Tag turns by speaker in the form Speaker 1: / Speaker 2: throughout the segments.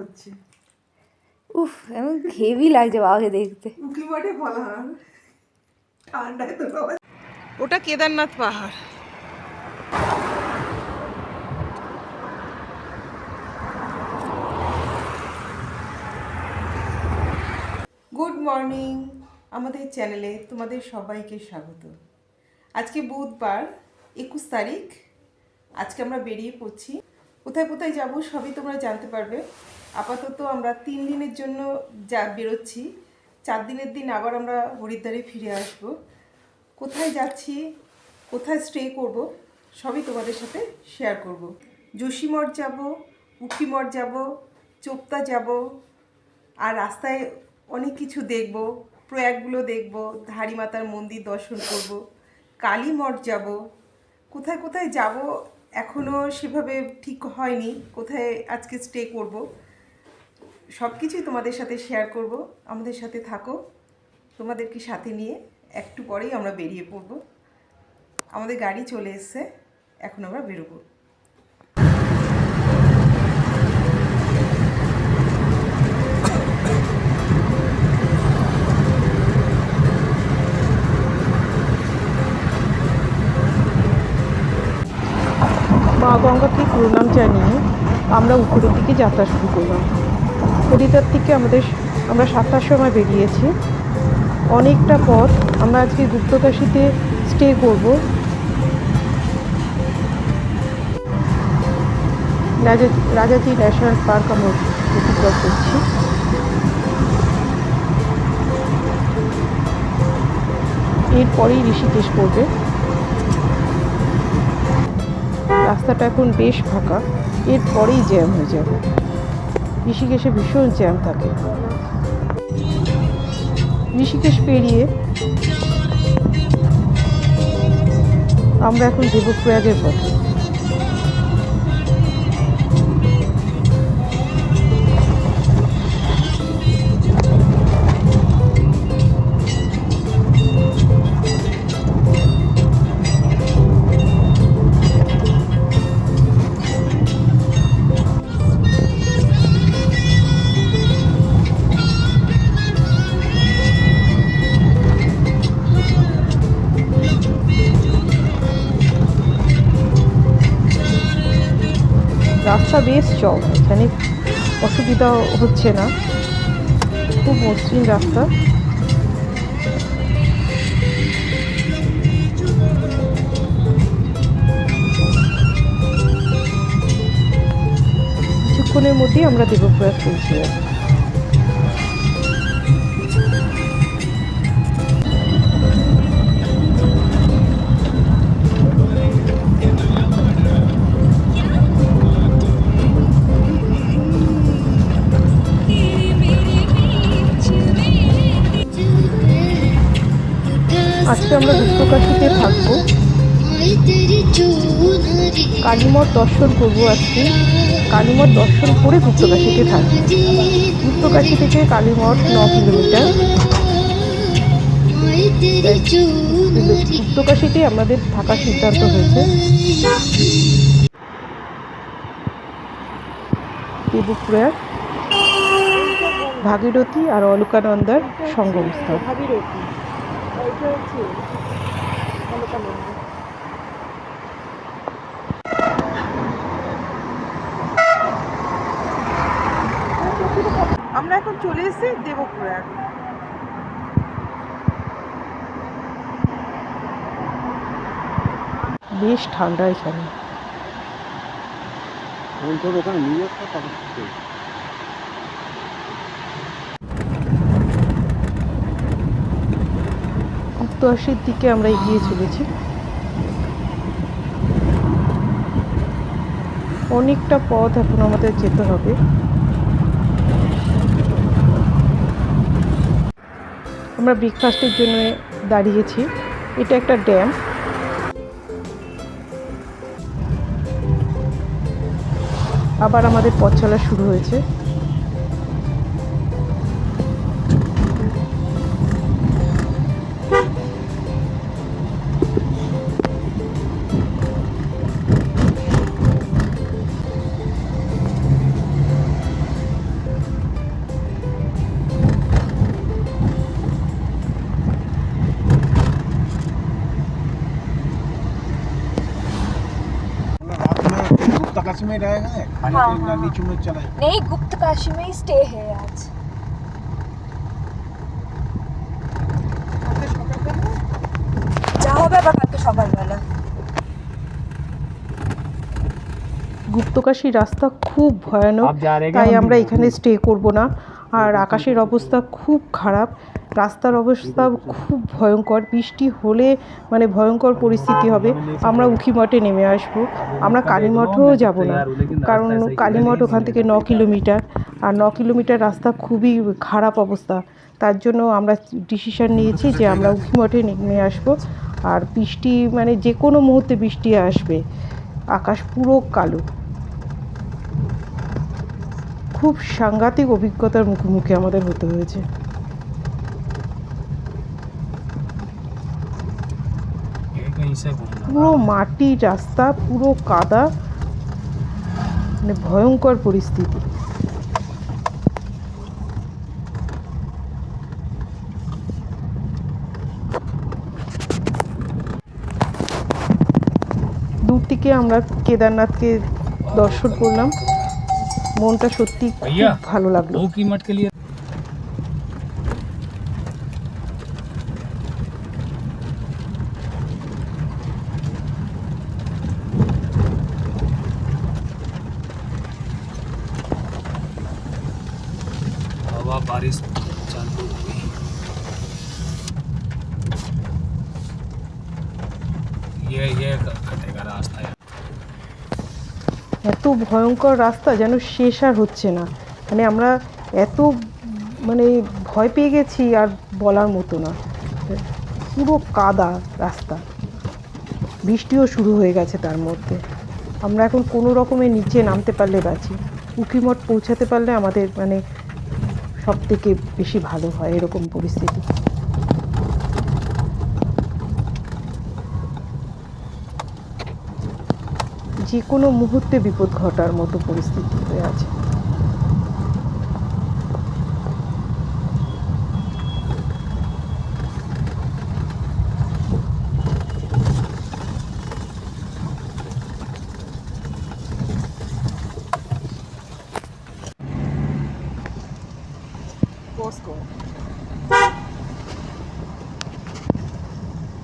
Speaker 1: হচ্ছে।
Speaker 2: উফ এমন হেভি লাগছে বাবাকে দেখতে।
Speaker 1: উকি মাঠে ফলাহার ঠান্ডায় তো বাবা। ওটা কেদারনাথ পাহাড়। গুড মর্নিং আমাদের চ্যানেলে তোমাদের সবাইকে স্বাগত। আজকে বুধবার একুশ তারিখ। আজকে আমরা বেরিয়ে পড়ছি। কোথায় কোথায় যাব সবই তোমরা জানতে পারবে। আপাতত আমরা তিন দিনের জন্য যা বেরোচ্ছি, চার দিনের দিন আবার আমরা হরিদ্বারে ফিরে আসব। কোথায় যাচ্ছি, কোথায় স্টে করব, সবই তোমাদের সাথে শেয়ার করব। যোশীমঠ যাব উখিমঠ যাব, চোপতা যাব, আর রাস্তায় অনেক কিছু দেখব, প্রয়াগগুলো দেখব, ধারী মাতার মন্দির দর্শন করব, কালী মঠ যাব। কোথায় কোথায় যাব এখনও সেভাবে ঠিক হয়নি, কোথায় আজকে স্টে করব। সব কিছুই তোমাদের সাথে শেয়ার করব, আমাদের সাথে থাকো, তোমাদেরকে সাথে নিয়ে একটু পরেই আমরা বেরিয়ে পড়ব। আমাদের গাড়ি চলে এসছে, এখন আমরা বেরোবো। মা গঙ্গাকে প্রণাম জানিয়ে আমরা উপরের দিকে যাত্রা শুরু করলাম। হরিদ্বার থেকে আমাদের আমরা সাতটার সময় বেরিয়েছি। অনেকটা পথ আমরা আজকে গুপ্তকাশিতে স্টে করব। রাজা, রাজাজি ন্যাশনাল পার্ক আমরা অতিক্রম করছি। এরপরেই ঋষিকেশ পড়বে। রাস্তাটা এখন বেশ ফাঁকা। এরপরেই জ্যাম হয়ে যাবে। ঋষিকেশে ভীষণ জ্যাম থাকে। ঋষিকেশ পেরিয়ে আমরা এখন দেবপ্রয়াগের পথে। রাস্তা বেশ চল, এখানে অসুবিধা হচ্ছে না। খুব মসৃণ রাস্তা। কিছুক্ষণের মধ্যেই আমরা দেবপ্রয়াস পৌঁছে যাব। আজকে আমরা গুপ্তকাশিতে থাকব। কালীমঠ দর্শন করব আজকে। কালীমঠ দর্শন করে গুপ্তকাশিতে থাকব। গুপ্তকাশি থেকে কালীমঠ ন কিলোমিটার। গুপ্তকাশিতে আমাদের থাকার সিদ্ধান্ত হয়েছে। দেবপ্রয়াগ ভাগীরথী আর অলকানন্দার সঙ্গমস্থল আমরা এখন চলে এসেছি দেবপ্রয়াগ বেশ ঠান্ডা এখানে।
Speaker 3: ওখানে নিয়ে যাচ্ছে
Speaker 1: উত্তরাশির দিকে আমরা এগিয়ে চলেছি। অনেকটা পথ এখন আমাদের যেতে হবে। আমরা ব্রেকফাস্টের জন্য দাঁড়িয়েছি। এটা একটা ড্যাম। আবার আমাদের পথ চলা শুরু হয়েছে।
Speaker 3: काशी में रहेगा खाने
Speaker 2: हाँ,
Speaker 3: के
Speaker 2: हाँ,
Speaker 3: नीचे में चला जाए
Speaker 2: नहीं गुप्त काशी में ही स्टे है आज যা হবে আবার কালকে সকালবেলা
Speaker 1: গুপ্তকাশী রাস্তা খুব ভয়ানক
Speaker 3: आप जा रहे हैं क्या
Speaker 1: তাই
Speaker 3: मंदिर
Speaker 1: আমরা
Speaker 3: में?
Speaker 1: এখানে স্টে করব না আর আকাশের অবস্থা খুব খারাপ রাস্তার অবস্থা খুব ভয়ঙ্কর, বৃষ্টি হলে মানে ভয়ঙ্কর পরিস্থিতি হবে। আমরা উখিমঠে নেমে আসব। আমরা কালীমঠও যাব না, কারণ কালীমঠ ওখান থেকে ন কিলোমিটার। আর ন কিলোমিটার রাস্তা খুবই খারাপ অবস্থা। তার জন্য আমরা ডিসিশন নিয়েছি যে আমরা উখিমঠে নেমে আসব। আর বৃষ্টি মানে যে কোনো মুহূর্তে বৃষ্টি আসবে। আকাশ পুরো কালো। খুব সাংঘাতিক অভিজ্ঞতার মুখোমুখি আমাদের হতে হয়েছে। পুরো মাটির রাস্তা পুরো কাদা মানে ভয়ঙ্কর পরিস্থিতি। দূর থেকে আমরা কেদারনাথকে দর্শন করলাম। মনটা সত্যি খুব। ভালো লাগল।
Speaker 3: बारिश चालू हो गई ये ये कटेगा रास्ता यार
Speaker 1: এত ভয়ঙ্কর রাস্তা যেন শেষ আর হচ্ছে না মানে আমরা এত মানে ভয় পেয়ে গেছি আর বলার মতো না পুরো কাদা রাস্তা বৃষ্টিও শুরু হয়ে গেছে তার মধ্যে আমরা এখন কোনো রকমে নিচে নামতে পারলে বাঁচি উকিমঠ পৌঁছাতে পারলে আমাদের মানে সব থেকে বেশি ভালো হয় এরকম পরিস্থিতি। যে কোনো মুহূর্তে বিপদ ঘটার মতো পরিস্থিতি হয়ে আছে।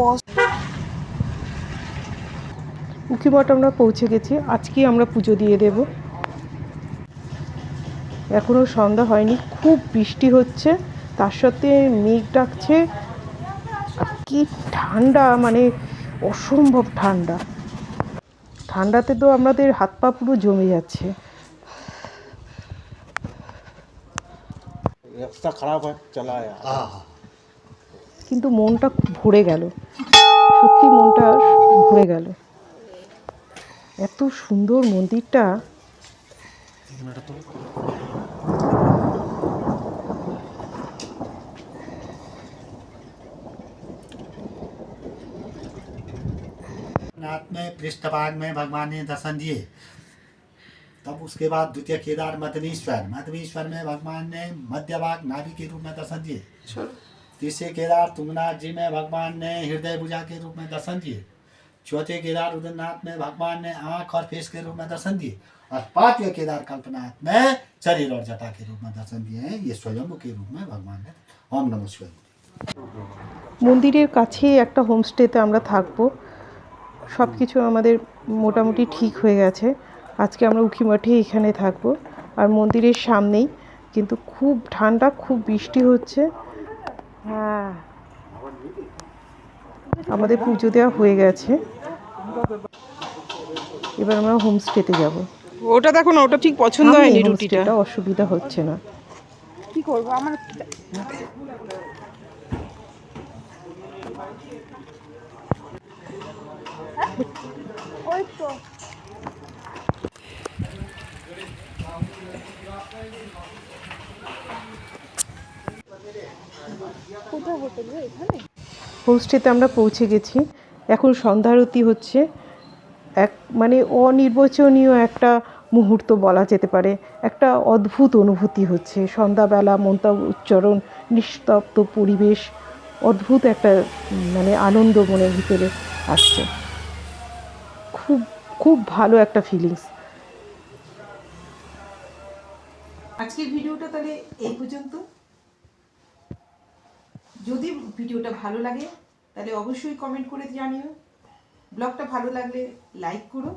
Speaker 1: পোস্ট উখিমঠ আমরা পৌঁছে গেছি আজকেই আমরা পুজো দিয়ে দেব। এখনও সন্ধ্যা হয়নি খুব বৃষ্টি হচ্ছে তার সাথে মেঘ ডাকছে। কি ঠান্ডা মানে অসম্ভব ঠান্ডা। ঠান্ডাতে তো আমাদের হাত পা পুরো জমে যাচ্ছে।
Speaker 3: রাস্তা খারাপ হয়
Speaker 1: কিন্তু মনটা খুব ভরে গেল সত্যি মনটা ভরে গেল এত সুন্দর মন্দিরটা
Speaker 4: नाथ में पृष्ठभाग में भगवान ने दर्शन दिए तब उसके बाद द्वितीय केदार मधवीश्वर मधवीश्वर में भगवान ने मध्य भाग नाभि के रूप में दर्शन दिए तीसरे केदार तुंगनाथ जी में भगवान ने हृदय भुजा के रूप में दर्शन दिए चौथे केदार रुद्रनाथ में भगवान ने आंख और फेस के रूप में दर्शन दिए और पांचवें केदार कल्पनाथ में शरीर और जटा के रूप में दर्शन दिए हैं ये स्वयं के रूप में भगवान ने ओम नमः शिवाय
Speaker 1: মন্দিরের কাছেই একটা হোমস্টেতে আমরা থাকবো সব কিছু আমাদের মোটামুটি ঠিক হয়ে গেছে আজকে আমরা উখিমঠে এখানে থাকবো আর মন্দিরের সামনেই কিন্তু খুব ঠান্ডা খুব বৃষ্টি হচ্ছে হ্যাঁ। আমাদের পুজো দেওয়া হয়ে গেছে। এবার আমরা হোমস্টেতে যাব।
Speaker 5: ওটা দেখো না ওটা ঠিক পছন্দ হয়নি রুটিটা।
Speaker 1: অসুবিধা হচ্ছে না।
Speaker 2: কি করব? আমার ওই তো কোথায় হোটেল এখানে?
Speaker 1: হোমস্টেতে আমরা পৌঁছে গেছি। এখন সন্ধ্যারতি হচ্ছে। এক মানে অনির্বচনীয় একটা মুহূর্ত বলা যেতে পারে। একটা অদ্ভুত অনুভূতি হচ্ছে। সন্ধ্যাবেলা মন্তা উচ্চারণ নিস্তব্ধ পরিবেশ অদ্ভুত একটা মানে আনন্দ মনের ভিতরে আসছে। খুব খুব ভালো একটা ফিলিংস
Speaker 5: আজকের ভিডিওটা তাহলে এই পর্যন্ত। যদি ভিডিওটা ভালো লাগে, তাহলে অবশ্যই কমেন্ট করে জানিও। ব্লগটা ভালো লাগলে লাইক করো।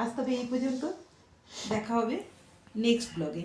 Speaker 5: আজ তবে এই পর্যন্ত, দেখা হবে নেক্সট ব্লগে